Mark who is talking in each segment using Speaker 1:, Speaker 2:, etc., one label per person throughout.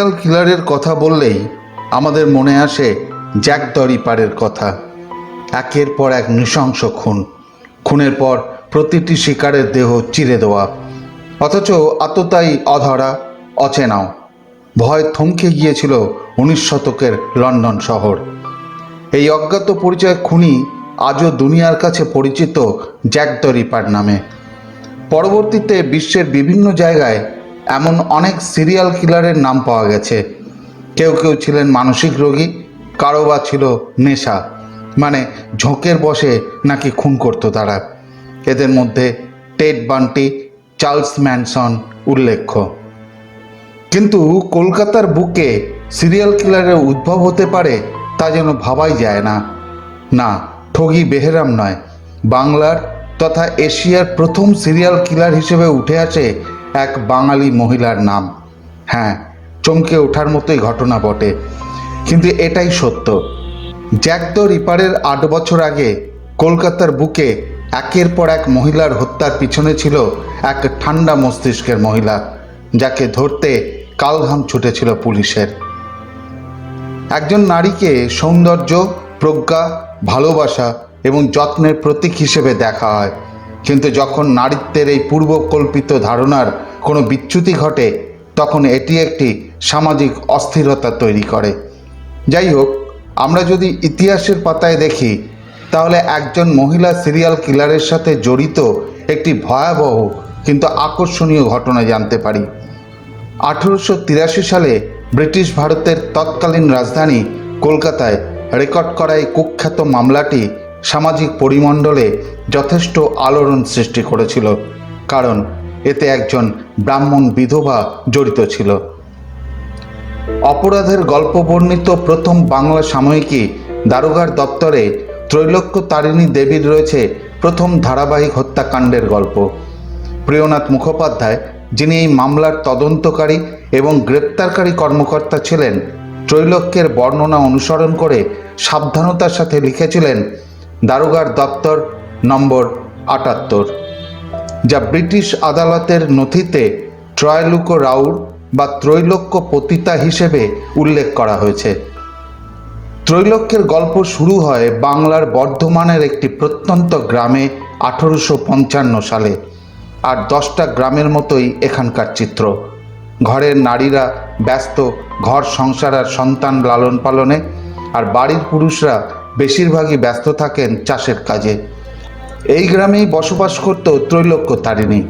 Speaker 1: Serial কিলারের কথা বললেই আমাদের মনে আসে জ্যাক দ্য রিপারের কথা। একের পর এক নৃশংস খুন। খুনের পর প্রতিটি শিকারের দেহ চিরে দেওয়া। অথচ আততাই অধরা, অচেনাও। ভয় থমকে গিয়েছিল উনিশ শতকের লন্ডন শহর। এই অজ্ঞাত পরিচয় খুনি আজও দুনিয়ার কাছে পরিচিত জ্যাক দ্য রিপার নামে। পরবর্তীতে বিশ্বের বিভিন্ন জায়গায় এমন অনেক সিরিয়াল কিলারের নাম পাওয়া গেছে। কেউ কেউ ছিলেন মানসিক রোগী, কারও বা ছিল নেশা। মানে ঝোঁকের বসে নাকি খুন করতো তারা। এদের মধ্যে টেড বান্টি, চার্লস ম্যানসন উল্লেখ্য। কিন্তু কলকাতার বুকে সিরিয়াল কিলারের উদ্ভব হতে পারে তা যেন ভাবাই যায় না। না, ঠগি বেহেরাম নয়। বাংলার তথা এশিয়ার প্রথম সিরিয়াল কিলার হিসেবে উঠে আসে এক বাঙালি মহিলার নাম। হ্যাঁ চমকে ওঠার মতোই ঘটনা বটে। কিন্তু এটাই সত্য। জ্যাক দ্য রিপারের আট বছর আগে কলকাতার বুকে একের পর এক মহিলার হত্যার পিছনে ছিল এক ঠান্ডা মস্তিষ্কের মহিলা, যাকে ধরতে কালঘাম ছুটেছিল পুলিশের। একজন নারীকে সৌন্দর্য, প্রজ্ঞা, ভালোবাসা এবং যত্নের প্রতীক হিসেবে দেখা হয়। কিন্তু যখন নারীত্বের এই পূর্বকল্পিত ধারণার কোনো বিচ্যুতি ঘটে, তখন এটি একটি সামাজিক অস্থিরতা তৈরি করে। যাই হোক, আমরা যদি ইতিহাসের পাতায় দেখি, তাহলে একজন মহিলা সিরিয়াল কিলারের সাথে জড়িত একটি ভয়াবহ কিন্তু আকর্ষণীয় ঘটনা জানতে পারি। আঠেরোশো তিরাশি সালে ব্রিটিশ ভারতের তৎকালীন রাজধানী কলকাতায় রেকর্ড করা এই কুখ্যাত মামলাটি সামাজিক পরিমণ্ডলে যথেষ্ট আলোড়ন সৃষ্টি করেছিল, কারণ এতে একজন ব্রাহ্মণ বিধবা জড়িত ছিল। অপরাধের গল্প বর্ণিত প্রথম বাংলা সাময়িকী দারোগার দপ্তরে ত্রৈলোক্য তারিণী দেবীর রয়েছে প্রথম ধারাবাহিক হত্যাকাণ্ডের গল্প। প্রিয়নাথ মুখোপাধ্যায়, যিনি এই মামলার তদন্তকারী এবং গ্রেপ্তারকারী কর্মকর্তা ছিলেন, ত্রৈলোক্যের বর্ণনা অনুসরণ করে সাবধানতার সাথে লিখেছিলেন দারোগার দপ্তর নম্বর আটাত্তর, যা ব্রিটিশ আদালতের নথিতে ট্রয়লুক রাউর বা ত্রৈলোক্য পতিতা হিসেবে উল্লেখ করা হয়েছে। ত্রৈলোক্যের গল্প শুরু হয় বাংলার বর্ধমানের একটি প্রত্যন্ত গ্রামে আঠেরোশো পঞ্চান্ন সালে, আর দশটা গ্রামের মতোই এখানকার চিত্র। ঘরের নারীরা ব্যস্ত, ঘর সংসার আর সন্তান লালন পালনে আর বাড়ির পুরুষরা বেশিরভাগই ব্যস্ত থাকেন চাষের কাজে। এই গ্রামেই বসবাস করত ত্রৈলোক্য তারিণী।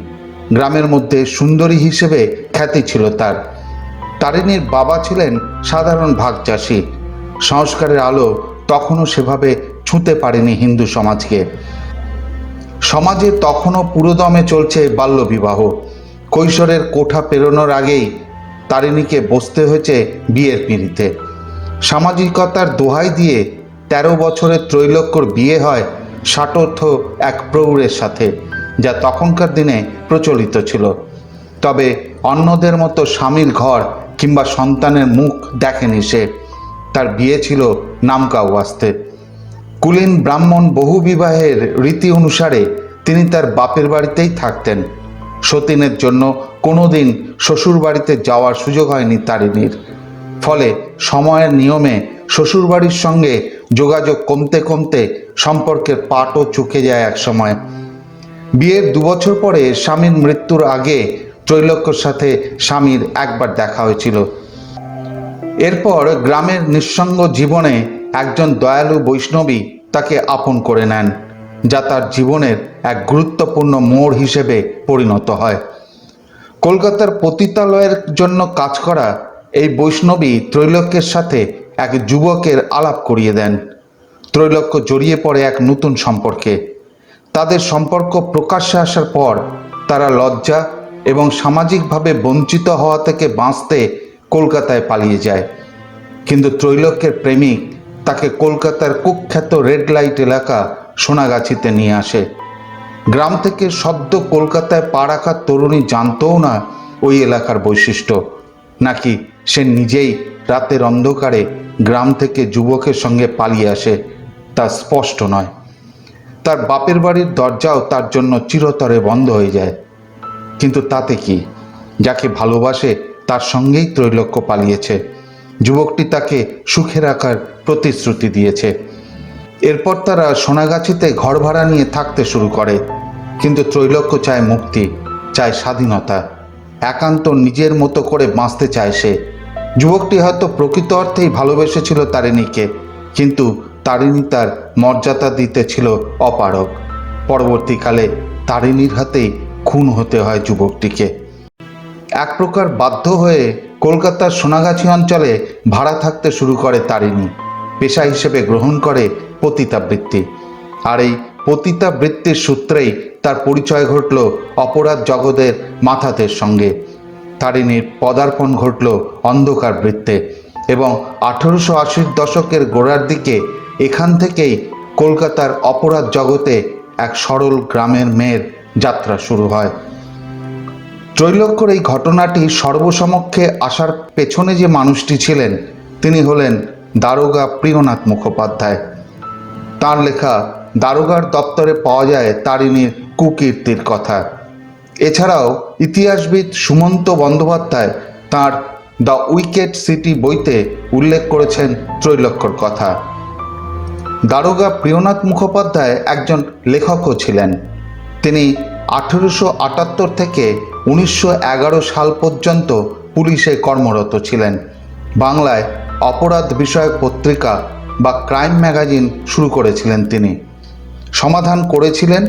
Speaker 1: গ্রামের মধ্যে সুন্দরী হিসেবে খ্যাতি ছিল তার। তারিণীর বাবা ছিলেন সাধারণ ভাগ চাষি। সংস্কারের আলো তখনও সেভাবে ছুঁতে পারেনি হিন্দু সমাজকে। সমাজে তখনও পুরোদমে চলছে বাল্যবিবাহ। কৈশোরের কোঠা পেরোনোর আগেই তারিণীকে বসতে হয়েছে বিয়ের পিঁড়িতে। সামাজিকতার দোহাই দিয়ে তেরো বছরের ত্রৈলোক্যর বিয়ে হয় ষাটোর্থ এক প্রৌঢ়ের সাথে, যা তখনকার দিনে প্রচলিত ছিল। তবে অন্যদের মতো স্বামীর ঘর কিংবা সন্তানের মুখ দেখেনি সে। তার বিয়ে ছিল নামকা ওয়াস্তে কুলীন ব্রাহ্মণ বহু বিবাহের রীতি অনুসারে তিনি তার বাপের বাড়িতেই থাকতেন। সতীনের জন্য কোনোদিন শ্বশুর বাড়িতে যাওয়ার সুযোগ হয়নি তারিণীর। ফলে সময়ের নিয়মে শ্বশুরবাড়ির সঙ্গে যোগাযোগ কমতে কমতে সম্পর্কের পাটও চুকে যায় এক সময়। বিয়ের দুবছর পরে স্বামীর মৃত্যুর আগে ত্রৈলোক্যর সাথে স্বামীর একবার দেখা হয়েছিল। এরপর গ্রামের নিঃসঙ্গ জীবনে একজন দয়ালু বৈষ্ণবী তাকে আপন করে নেন, যা তার জীবনের এক গুরুত্বপূর্ণ মোড় হিসেবে পরিণত হয়। কলকাতার পতিতালয়ের জন্য কাজ করা এই বৈষ্ণবী ত্রৈলোক্যের সাথে এক যুবকের আলাপ করিয়ে দেন। ত্রৈলোক্য জড়িয়ে পড়ে এক নতুন সম্পর্কে। তাদের সম্পর্ক প্রকাশ্যে আসার পর তারা লজ্জা এবং সামাজিকভাবে বঞ্চিত হওয়া থেকে বাঁচতে কলকাতায় পালিয়ে যায়। কিন্তু ত্রৈলোক্যের প্রেমিক তাকে কলকাতার কুখ্যাত রেড লাইট এলাকা সোনাগাছিতে নিয়ে আসে। গ্রাম থেকে সদ্য কলকাতায় পা রাখার তরুণী জানতও না ওই এলাকার বৈশিষ্ট্য। নাকি সে নিজেই রাতের অন্ধকারে গ্রাম থেকে যুবকের সঙ্গে পালিয়ে আসে, তা স্পষ্ট নয়। তার বাপের বাড়ির দরজাও তার জন্য চিরতরে বন্ধ হয়ে যায়। কিন্তু তাতে কি? যাকে ভালোবাসে, তার সঙ্গেই ত্রৈলোক্য পালিয়েছে। যুবকটি তাকে সুখে রাখার প্রতিশ্রুতি দিয়েছে। এরপর তারা সোনাগাছিতে ঘর ভাড়া নিয়ে থাকতে শুরু করে। কিন্তু ত্রৈলোক্য চায় মুক্তি, চায় স্বাধীনতা। একান্ত নিজের মতো করে বাঁচতে চায় সে। যুবকটি হয়তো প্রকৃত অর্থেই ভালোবেসেছিল তারিণীকে, কিন্তু তারিণী তার মর্যাদা দিতে ছিল অপারক পরবর্তীকালে তারিণীর হাতেই খুন হতে হয় যুবকটিকে। এক প্রকার বাধ্য হয়ে কলকাতার সোনাগাছি অঞ্চলে ভাড়া থাকতে শুরু করে তারিণী। পেশা হিসেবে গ্রহণ করে পতিতাবৃত্তি। আর এই পতিতাবৃত্তির সূত্রেই তার পরিচয় ঘটল অপরাধ জগতের মাথাদের সঙ্গে। তারিণীর পদার্পণ ঘটল অন্ধকার বৃত্তে এবং আঠেরোশো আশির দশকের গোড়ার দিকে এখান থেকেই কলকাতার অপরাধ জগতে এক সরল গ্রামের মেয়ের যাত্রা শুরু হয়। ত্রৈলোক্যর এই ঘটনাটি সর্বসমক্ষে আসার পেছনে যে মানুষটি ছিলেন, তিনি হলেন দারোগা প্রিয়নাথ মুখোপাধ্যায়। তার লেখা, দারোগার দপ্তরে পাওয়া যায় তারিণীর কুকীর্তির কথা। এছাড়াও ইতিহাসবিদ সুমন্ত বন্দ্যোপাধ্যায় তার দ্য উইকেট সিটি বইতে উল্লেখ করেছেন ত্রৈলোক্যর কথা। দারোগা প্রিয়নাথ মুখোপাধ্যায় একজন লেখকও ছিলেন। তিনি আঠেরোশো আটাত্তর থেকে উনিশশো এগারো সাল পর্যন্ত পুলিশে কর্মরত ছিলেন। বাংলায় অপরাধ বিষয়ক পত্রিকা বা ক্রাইম ম্যাগাজিন শুরু করেছিলেন তিনি। সমাধান করেছিলেন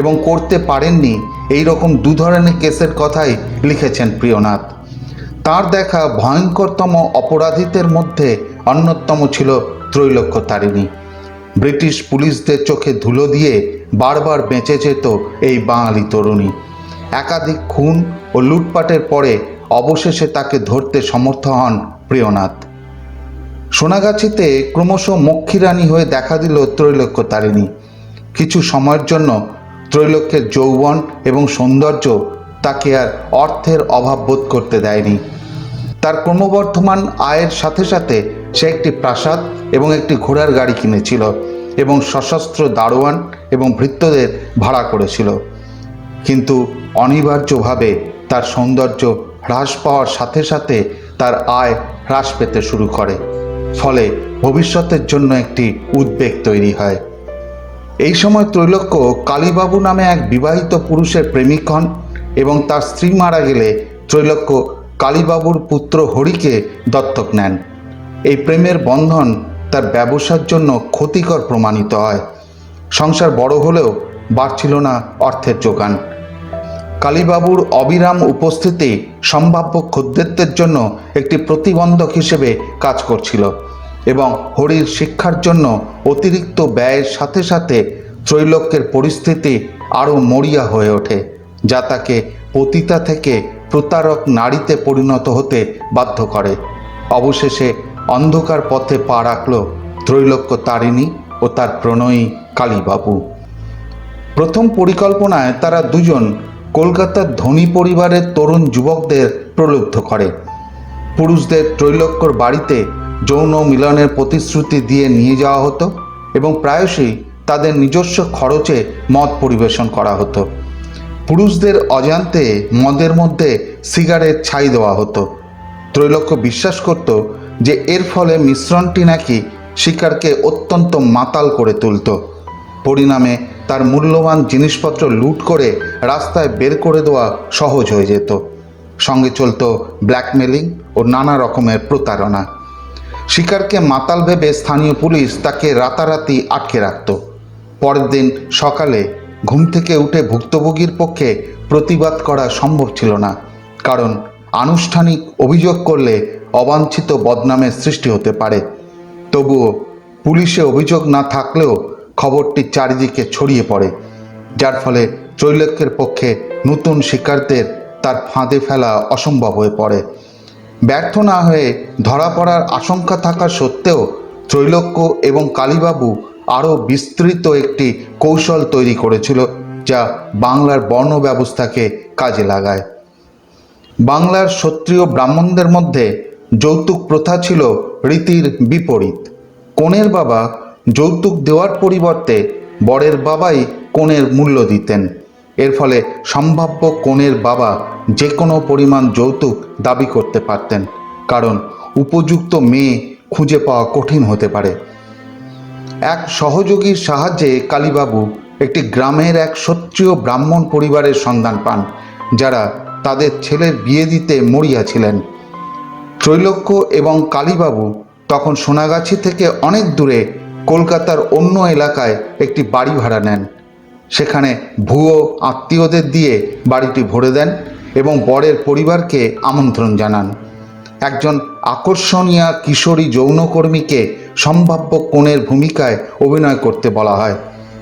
Speaker 1: এবং করতে পারেননি এই রকম দু ধরনের কেসের কথাই লিখেছেন প্রিয়নাথ। তার দেখা ভয়ঙ্করতম অপরাধীদের মধ্যে অন্যতম ছিল ত্রৈলোক্য তারিণী ব্রিটিশ পুলিশদের চোখে ধুলো দিয়ে বারবার বেঁচে যেত এই বাঙালি তরুণী। একাধিক খুন ও লুটপাটের পরে অবশেষে তাকে ধরতে সমর্থ হন প্রিয়নাথ। সোনাগাছিতে ক্রমশ মক্ষীরানী হয়ে দেখা দিল ত্রৈলোক্য তারিণী কিছু সময়ের জন্য ত্রৈলোক্যের যৌবন এবং সৌন্দর্য তাকে আর অর্থের অভাব বোধ করতে দেয়নি। তার ক্রমবর্ধমান আয়ের সাথে সাথে সে একটি প্রাসাদ এবং একটি ঘোড়ার গাড়ি কিনেছিল এবং সশস্ত্র দারোয়ান এবং ভৃত্যদের ভাড়া করেছিল। কিন্তু অনিবার্যভাবে তার সৌন্দর্য হ্রাস পাওয়ার সাথে সাথে তার আয় হ্রাস পেতে শুরু করে। ফলে ভবিষ্যতের জন্য একটি উদ্বেগ তৈরি হয়। এই সময় ত্রৈলোক্য কালীবাবু নামে এক বিবাহিত পুরুষের প্রেমিক হন এবং তার স্ত্রী মারা গেলে ত্রৈলোক্য কালীবাবুর পুত্র হরিকে দত্তক নেন। এই প্রেমের বন্ধন তার ব্যবসার জন্য ক্ষতিকর প্রমাণিত হয়। সংসার বড় হলেও বাড়ছিল না অর্থের যোগান। কালীবাবুর অবিরাম উপস্থিতি সম্ভাব্য খদ্দেরদের জন্য একটি প্রতিবন্ধক হিসেবে কাজ করছিল। এবং হরির শিক্ষার জন্য অতিরিক্ত ব্যয়ের সাথে সাথে ত্রৈলোক্যের পরিস্থিতি আরও মরিয়া হয়ে ওঠে, যা তাকে পতিতা থেকে প্রতারক নারীতে পরিণত হতে বাধ্য করে। অবশেষে অন্ধকার পথে পা রাখল ত্রৈলোক্য তারিণী ও তার প্রণয়ী কালীবাবু। প্রথম পরিকল্পনায় তারা দুজন কলকাতার ধনী পরিবারের তরুণ যুবকদের প্রলুব্ধ করে। পুরুষদের ত্রৈলোক্যর বাড়িতে যৌন মিলনের প্রতিশ্রুতি দিয়ে নিয়ে যাওয়া হতো এবং প্রায়শই তাদের নিজস্ব খরচে মদ পরিবেশন করা হতো। পুরুষদের অজান্তে মদের মধ্যে সিগারেট ছাই দেওয়া হতো। ত্রৈলোক্য বিশ্বাস করত যে এর ফলে মিশ্রণটি নাকি শিকারকে অত্যন্ত মাতাল করে তুলত। পরিণামে তার মূল্যবান জিনিসপত্র লুট করে রাস্তায় বের করে দেওয়া সহজ হয়ে যেত। সঙ্গে চলতো ব্ল্যাকমেলিং ও নানা রকমের প্রতারণা। শিকারকে মাতাল ভেবে স্থানীয় পুলিশ তাকে রাতারাতি আটকে রাখত। পরের দিন সকালে ঘুম থেকে উঠে ভুক্তভোগীর পক্ষে প্রতিবাদ করা সম্ভব ছিল না, কারণ আনুষ্ঠানিক অভিযোগ করলে অবাঞ্ছিত বদনামের সৃষ্টি হতে পারে। তবুও পুলিশে অভিযোগ না থাকলেও খবরটি চারিদিকে ছড়িয়ে পড়ে, যার ফলে ত্রৈলোক্যের পক্ষে নতুন শিকারদের তার ফাঁদে ফেলা অসম্ভব হয়ে পড়ে। ব্যর্থ না হয়ে ধরা পড়ার আশঙ্কা থাকা সত্ত্বেও ত্রৈলোক্য এবং কালীবাবু আরও বিস্তৃত একটি কৌশল তৈরি করেছিল, যা বাংলার বর্ণ ব্যবস্থাকে কাজে লাগায়। বাংলার ক্ষত্রিয় ব্রাহ্মণদের মধ্যে যৌতুক প্রথা ছিল রীতির বিপরীত। কনের বাবা যৌতুক দেওয়ার পরিবর্তে বরের বাবাই কনের মূল্য দিতেন। এর ফলে সম্ভাব্য কনের বাবা যে কোনো পরিমাণ যৌতুক দাবি করতে পারতেন, কারণ উপযুক্ত মেয়ে খুঁজে পাওয়া কঠিন হতে পারে। এক সহযোগীর সাহায্যে কালীবাবু একটি গ্রামের এক সত্রিয় ব্রাহ্মণ পরিবারের সন্ধান পান, যারা তাদের ছেলের বিয়ে দিতে মরিয়া ছিলেন। ত্রৈলোক্য এবং কালীবাবু তখন সোনাগাছি থেকে অনেক দূরে কলকাতার অন্য এলাকায় একটি বাড়ি ভাড়া নেন। সেখানে ভুয়ো আত্মীয়দের দিয়ে বাড়িটি ভরে দেন এবং বরের পরিবারকে আমন্ত্রণ জানান। একজন আকর্ষণীয় কিশোরী যৌনকর্মীকে সম্ভাব্য কোণের ভূমিকায় অভিনয় করতে বলা হয়।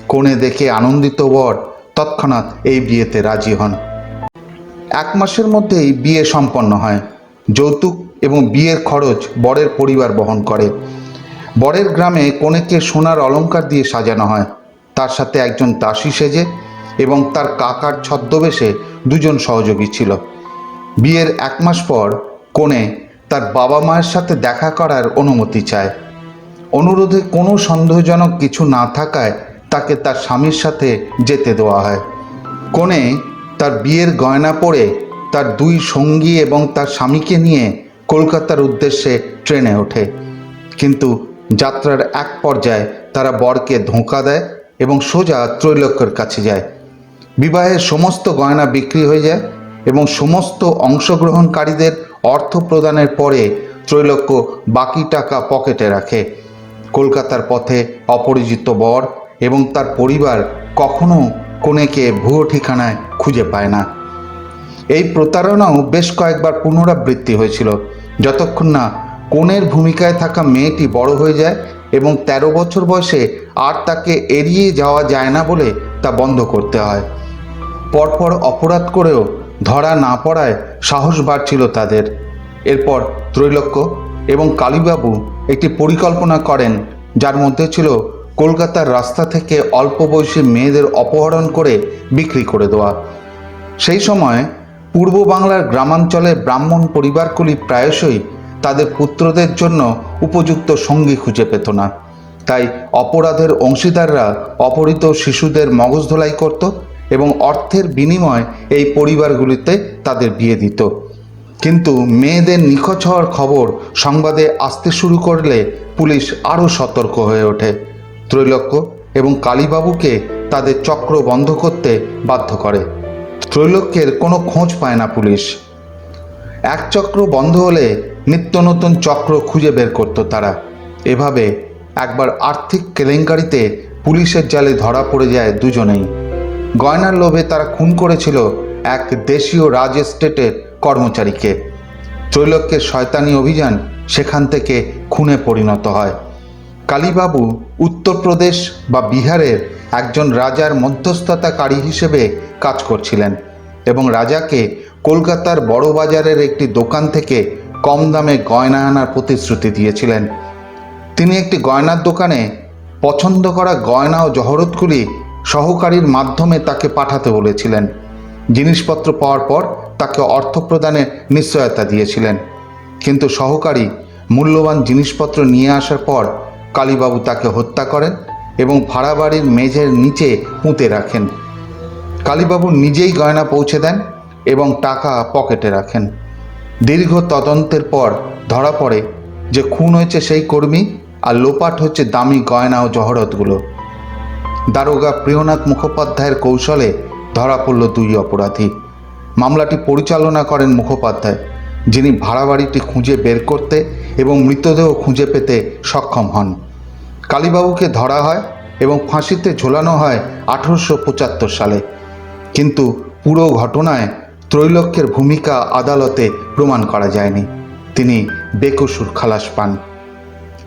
Speaker 1: কোণে দেখে আনন্দিত বর তৎক্ষণাৎ এই বিয়েতে রাজি হন। এক মাসের মধ্যেই বিয়ে সম্পন্ন হয়। যৌতুক এবং বিয়ের খরচ বরের পরিবার বহন করে। বরের গ্রামে কনেকে সোনার অলঙ্কার দিয়ে সাজানো হয়। তার সাথে একজন দাসী সেজে এবং তার কাকার ছদ্মবেশে দুজন সহযোগী ছিল। বিয়ের এক মাস পর কনে তার বাবা মায়ের সাথে দেখা করার অনুমতি চায়। অনুরোধে কোনো সন্দেহজনক কিছু না থাকায় তাকে তার স্বামীর সাথে যেতে দেওয়া হয়। কোণে তার বিয়ের গয়না পরে তার দুই সঙ্গী এবং তার স্বামীকে নিয়ে কলকাতার উদ্দেশ্যে ট্রেনে ওঠে। কিন্তু যাত্রার এক পর্যায়ে তারা বরকে ধোঁকা দেয় এবং সোজা ত্রৈলোক্যের কাছে যায়। বিবাহের সমস্ত গয়না বিক্রি হয়ে যায় এবং সমস্ত অংশগ্রহণকারীদের অর্থ প্রদানের পরে ত্রৈলোক্য বাকি টাকা পকেটে রাখে। কলকাতার পথে অপরিচিত বর এবং তার পরিবার কখনো কনেকে ভুয়ো ঠিকানায় খুঁজে পায় না। এই প্রতারণাও বেশ কয়েকবার পুনরাবৃত্তি হয়েছিল। যতক্ষণ না কনের ভূমিকায় থাকা মেয়েটি বড় হয়ে যায় এবং ১৩ বছর বয়সে আর তাকে এড়িয়ে যাওয়া যায় না বলে তা বন্ধ করতে হয়। পরপর অপরাধ করেও ধরা না পড়ায় সাহস বাড়ছিল তাদের। এরপর ত্রৈলোক্য এবং কালীবাবু একটি পরিকল্পনা করেন, যার মধ্যে ছিল কলকাতার রাস্তা থেকে অল্প বয়সী মেয়েদের অপহরণ করে বিক্রি করে দেওয়া। সেই সময় পূর্ব বাংলার গ্রামাঞ্চলে ব্রাহ্মণ পরিবারগুলি প্রায়শই তাদের পুত্রদের জন্য উপযুক্ত সঙ্গী খুঁজে পেত না। তাই অপরাধের অংশীদাররা অপহৃত শিশুদের মগজ ধোলাই করত এবং অর্থের বিনিময় এই পরিবারগুলিতে তাদের বিয়ে দিত। কিন্তু মেয়েদের নিখোঁজ হওয়ার খবর সংবাদে আসতে শুরু করলে পুলিশ আরও সতর্ক হয়ে ওঠে। ত্রৈলোক্য এবং কালীবাবুকে তাদের চক্র বন্ধ করতে বাধ্য করে। ত্রৈলোক্যের কোনো খোঁজ পায় না পুলিশ। এক চক্র বন্ধ হলে নিত্য নতুন চক্র খুঁজে বের করতো তারা। এভাবে একবার আর্থিক কেলেঙ্কারিতে পুলিশের জালে ধরা পড়ে যায় দুজনেই। গয়নার লোভে তারা খুন করেছিল এক দেশীয় রাজ এস্টেটের কর্মচারীকে। ত্রৈলোক্যের শয়তানি অভিযান সেখান থেকে খুনে পরিণত হয়। কালীবাবু উত্তরপ্রদেশ বা বিহারের একজন রাজার মধ্যস্থতাকারী হিসেবে কাজ করছিলেন এবং রাজাকে কলকাতার বড় বাজারের একটি দোকান থেকে কম দামে গয়না আনার প্রতিশ্রুতি দিয়েছিলেন। তিনি একটি গয়নার দোকানে পছন্দ করা গয়না ও জহরতগুলি সহকারীর মাধ্যমে তাকে পাঠাতে বলেছিলেন। জিনিসপত্র পাওয়ার পর তাকে অর্থ প্রদানের নিশ্চয়তা দিয়েছিলেন। কিন্তু সহকারী মূল্যবান জিনিসপত্র নিয়ে আসার পর কালীবাবু তাকে হত্যা করেন এবং ভাড়া বাড়ির মেঝের নিচে পুঁতে রাখেন। কালীবাবু নিজেই গয়না পৌঁছে দেন এবং টাকা পকেটে রাখেন। দীর্ঘ তদন্তের পর ধরা পড়ে যে খুন হয়েছে সেই কর্মী আর লোপাট হচ্ছে দামি গয়না ও জহরতগুলো। দারোগা প্রিয়নাথ মুখোপাধ্যায়ের কৌশলে ধরা পড়ল দুই অপরাধী। মামলাটি পরিচালনা করেন মুখোপাধ্যায়, যিনি ভাড়া বাড়িটি খুঁজে বের করতে এবং মৃতদেহ খুঁজে পেতে সক্ষম হন। কালীবাবুকে ধরা হয় এবং ফাঁসিতে ঝোলানো হয় আঠারোশো সালে। কিন্তু পুরো ঘটনায় ত্রৈলোক্যের ভূমিকা আদালতে প্রমাণ করা যায়নি। তিনি বেকসুর খালাস পান।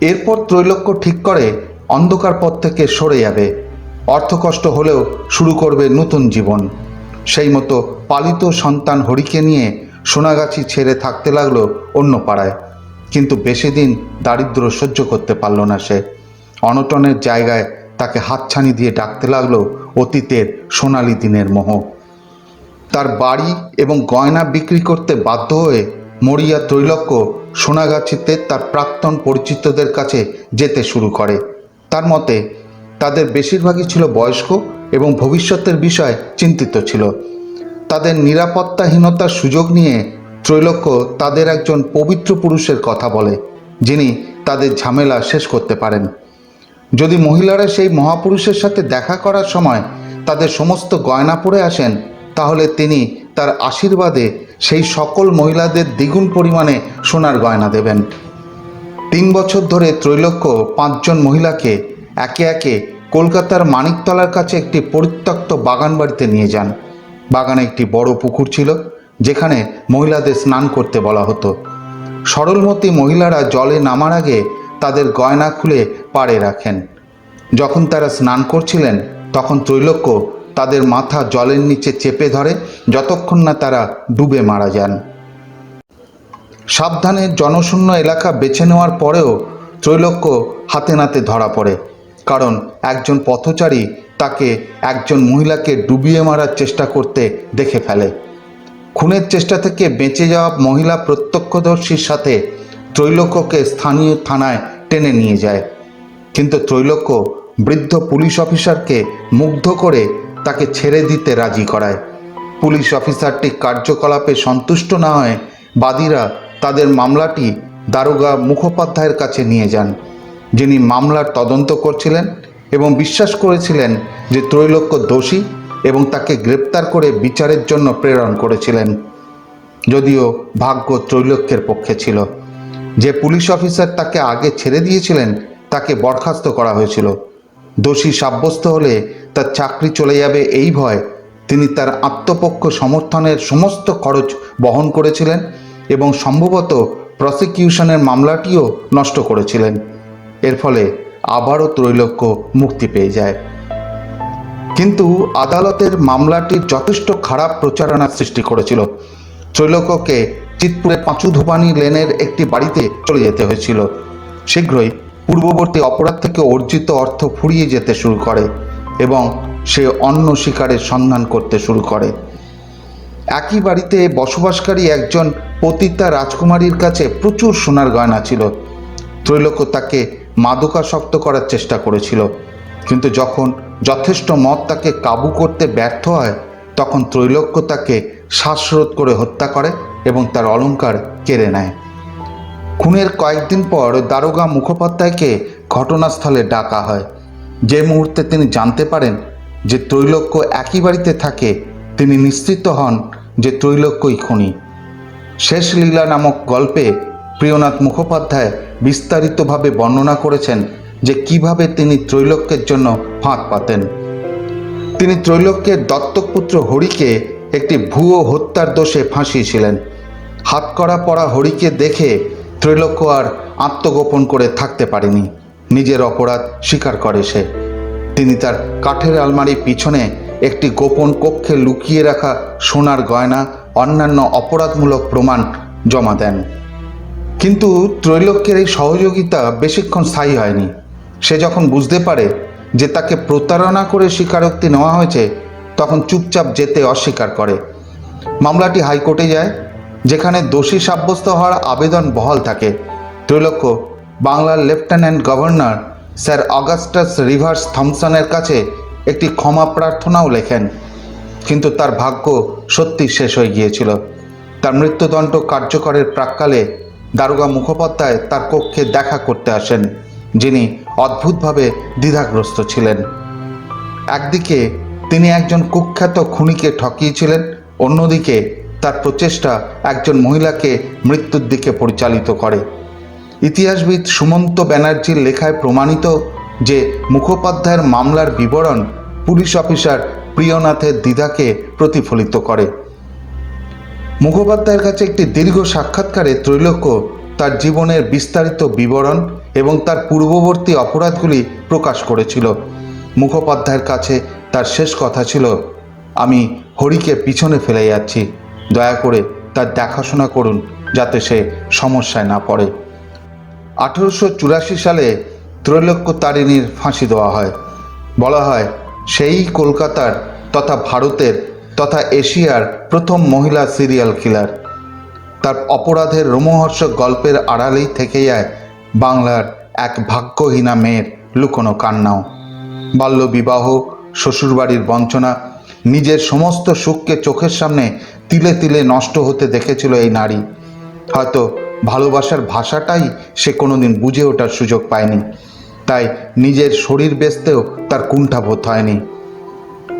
Speaker 1: এরপর ত্রৈলোক্য ঠিক করে অন্ধকার পথ থেকে সরে যাবে। অর্থকষ্ট হলেও শুরু করবে নতুন জীবন। সেই মতো পালিত সন্তান হরিকে নিয়ে সোনাগাছি ছেড়ে থাকতে লাগল অন্য পাড়ায়। কিন্তু বেশি দিন দারিদ্র সহ্য করতে পারল না সে। অনটনের জায়গায় তাকে হাতছানি দিয়ে ডাকতে লাগল অতীতের সোনালি দিনের মোহ। তার বাড়ি এবং গয়না বিক্রি করতে বাধ্য হয়ে মরিয়া ত্রৈলক্য সোনাগাছিতে তার প্রাক্তন পরিচিতদের কাছে যেতে শুরু করে। তার মতে, তাদের বেশিরভাগই ছিল বয়স্ক এবং ভবিষ্যতের বিষয়ে চিন্তিত ছিল। তাদের নিরাপত্তাহীনতার সুযোগ নিয়ে ত্রৈলোক্য তাদের একজন পবিত্র পুরুষের কথা বলে, যিনি তাদের ঝামেলা শেষ করতে পারেন। যদি মহিলারা সেই মহাপুরুষের সাথে দেখা করার সময় তাদের সমস্ত গয়না পরে আসেন তাহলে তিনি তার আশীর্বাদে সেই সকল মহিলাদের দ্বিগুণ পরিমাণে সোনার গয়না দেবেন। তিন বছর ধরে ত্রৈলোক্য পাঁচজন মহিলাকে একে একে কলকাতার মানিকতলার কাছে একটি পরিত্যক্ত বাগান বাড়িতে নিয়ে যান। বাগানে একটি বড় পুকুর ছিল, যেখানে মহিলাদের স্নান করতে বলা হতো। সরলমতী মহিলারা জলে নামার আগে তাদের গয়না খুলে পাড়ে রাখেন। যখন তারা স্নান করছিলেন, তখন ত্রৈলোক্য তাদের মাথা জলের নিচে চেপে ধরে, যতক্ষণ না তারা ডুবে মারা যান। সাবধানে জনশূন্য এলাকা বেছে নেওয়ার পরেও ত্রৈলোক্য হাতে নাতে ধরা পড়ে, কারণ একজন পথচারী তাকে একজন মহিলাকে ডুবিয়ে মারার চেষ্টা করতে দেখে ফেলে। খুনের চেষ্টা থেকে বেঁচে যাওয়া মহিলা প্রত্যক্ষদর্শীর সাথে ত্রৈলোক্যকে স্থানীয় থানায় টেনে নিয়ে যায়। কিন্তু ত্রৈলোক্য বৃদ্ধ পুলিশ অফিসারকে মুগ্ধ করে তাকে ছেড়ে দিতে রাজি করায়। পুলিশ অফিসারটি কার্যকলাপে সন্তুষ্ট না হয়ে বাদীরা তাদের মামলাটি দারোগা মুখোপাধ্যায়ের কাছে নিয়ে যান। যিনি মামলার তদন্ত করছিলেন এবং বিশ্বাস করেছিলেন যে ত্রৈলোক্য দোষী এবং তাকে গ্রেপ্তার করে বিচারের জন্য প্রেরণ করেছিলেন। যদিও ভাগ্য ত্রৈলোক্যের পক্ষে ছিল। যে পুলিশ অফিসার তাকে আগে ছেড়ে দিয়েছিলেন, তাকে বরখাস্ত করা হয়েছিল। দোষী সাব্যস্ত হলে তার চাকরি চলে যাবে এই ভয়। তিনি তার আত্মপক্ষ সমর্থনের সমস্ত খরচ বহন করেছিলেন এবং সম্ভবত প্রসিকিউশনের মামলাটিও নষ্ট করেছিলেন। এর ফলে আবারও ত্রৈলোক্য মুক্তি পেয়ে যায়। কিন্তু আদালতের মামলাটির যথেষ্ট খারাপ প্রচারণার সৃষ্টি করেছিল। ত্রৈলোক্যকে চিতপুরে পাঁচু ধোপানি লেনের একটি বাড়িতে চলে যেতে হয়েছিল। শীঘ্রই পূর্ববর্তী অপরাধ থেকে অর্জিত অর্থ ফুরিয়ে যেতে শুরু করে এবং সে অন্য শিকারের সন্ধান করতে শুরু করে। একই বাড়িতে বসবাসকারী একজন পতিতা রাজকুমারীর কাছে প্রচুর সোনার গয়না ছিল। ত্রৈলোক্য তাকে মাদকাসক্ত করার চেষ্টা করেছিল। কিন্তু যখন যথেষ্ট মদ তাকে কাবু করতে ব্যর্থ হয়, তখন ত্রৈলোক্য তাকে শ্বাসরোধ করে হত্যা করে এবং তার অলংকার কেড়ে নেয়। খুনের কয়েকদিন পর দারোগা মুখোপাধ্যায়কে ঘটনাস্থলে ডাকা হয়। যে মুহূর্তে তিনি জানতে পারেন যে ত্রৈলোক্য একই বাড়িতে থাকে, তিনি নিশ্চিত হন যে ত্রৈলোক্যই খুনি। শেষ লীলা নামক গল্পে প্রিয়নাথ মুখোপাধ্যায় বিস্তারিতভাবে বর্ণনা করেছেন যে কীভাবে তিনি ত্রৈলোক্যের জন্য ফাঁক পাতেন। তিনি ত্রৈলোক্যের দত্তকপুত্র হরিকে একটি ভুয়ো হত্যার দোষে ফাঁসিয়েছিলেন। হাতকড়া পড়া হরিকে দেখে ত্রৈলোক্য আর আত্মগোপন করে থাকতে পারেনি। নিজের অপরাধ স্বীকার করে সে। তিনি তার কাঠের আলমারির পিছনে একটি গোপন কক্ষে লুকিয়ে রাখা সোনার গয়না, অন্যান্য অপরাধমূলক প্রমাণ জমা দেন। কিন্তু ত্রৈলোক্যের এই সহযোগিতা বেশিক্ষণ স্থায়ী হয়নি। সে যখন বুঝতে পারে যে তাকে প্রতারণা করে স্বীকারোক্তি নেওয়া হয়েছে, তখন চুপচাপ যেতে অস্বীকার করে। মামলাটি হাইকোর্টে যায় যেখানে দোষী সাব্যস্ত হওয়ার আবেদন বহাল থাকে। ত্রৈলোক্য, বাংলার lieutenant governor sir Augustus Rivers থমসনের কাছে একটি ক্ষমা প্রার্থনাও লেখেন। কিন্তু তার ভাগ্য সত্যি শেষ হয়ে গিয়েছিল। তার মৃত্যুদণ্ড কার্যকরের প্রাক্কালে দারোগা মুখোপাধ্যায় তার কক্ষে দেখা করতে আসেন, যিনি অদ্ভুতভাবে দ্বিধাগ্রস্ত ছিলেন। একদিকে তিনি একজন কুখ্যাত খুনিকে ঠকিয়েছিলেন, অন্যদিকে তার প্রচেষ্টা একজন মহিলাকে মৃত্যুর দিকে পরিচালিত করে। ইতিহাসবিদ সুমন্ত ব্যানার্জির লেখায় প্রমাণিত যে মুখোপাধ্যায়ের মামলার বিবরণ পুলিশ অফিসার প্রিয়নাথের দ্বিধাকে প্রতিফলিত করে। মুখোপাধ্যায়ের কাছে একটি দীর্ঘ সাক্ষাৎকারে ত্রৈলোক্য, তার জীবনের বিস্তারিত বিবরণ এবং তার পূর্ববর্তী অপরাধগুলি প্রকাশ করেছিল। মুখোপাধ্যায়ের কাছে তার শেষ কথা ছিল, আমি হরিকে পিছনে ফেলে যাচ্ছি। দয়া করে তার দেখাশোনা করুন যাতে সে সমস্যায় না পড়ে। আঠেরোশো চুরাশি সালে ত্রৈলোক্য তারিণীর ফাঁসি দেওয়া হয়। বলা হয়, সেই কলকাতার তথা ভারতের তথা এশিয়ার প্রথম মহিলা সিরিয়াল কিলার। তার অপরাধের রোমহর্ষক গল্পের আড়ালেই থেকে যায় বাংলার এক ভাগ্যহীনা মেয়ের লুকোনো কান্নাও। বাল্যবিবাহ, শ্বশুরবাড়ির বঞ্চনা নিজের সমস্ত সুখকে চোখের সামনে তিলে তিলে নষ্ট হতে দেখেছিল এই নারী। হয়তো ভালোবাসার ভাষাটাই সে কোনোদিন বুঝে ওঠার সুযোগ পায়নি। তাই নিজের শরীর বেচতেও তার কুণ্ঠাবোধ হয়নি।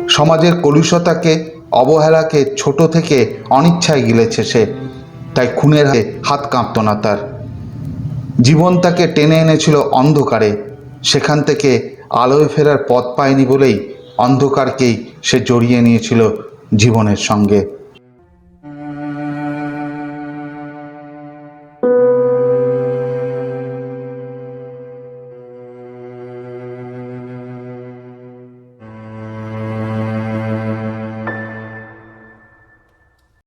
Speaker 1: সমাজের কলুষতাকে, অবহেলাকে ছোট থেকে অনিচ্ছায় গিলেছে সে। তাই খুনের হাতে হাত কাঁপত না তার। জীবন তাকে টেনে এনেছিল অন্ধকারে। সেখান থেকে আলোয় ফেরার পথ পায়নি বলেই অন্ধকারকেই সে জড়িয়ে নিয়েছিল জীবনের সঙ্গে।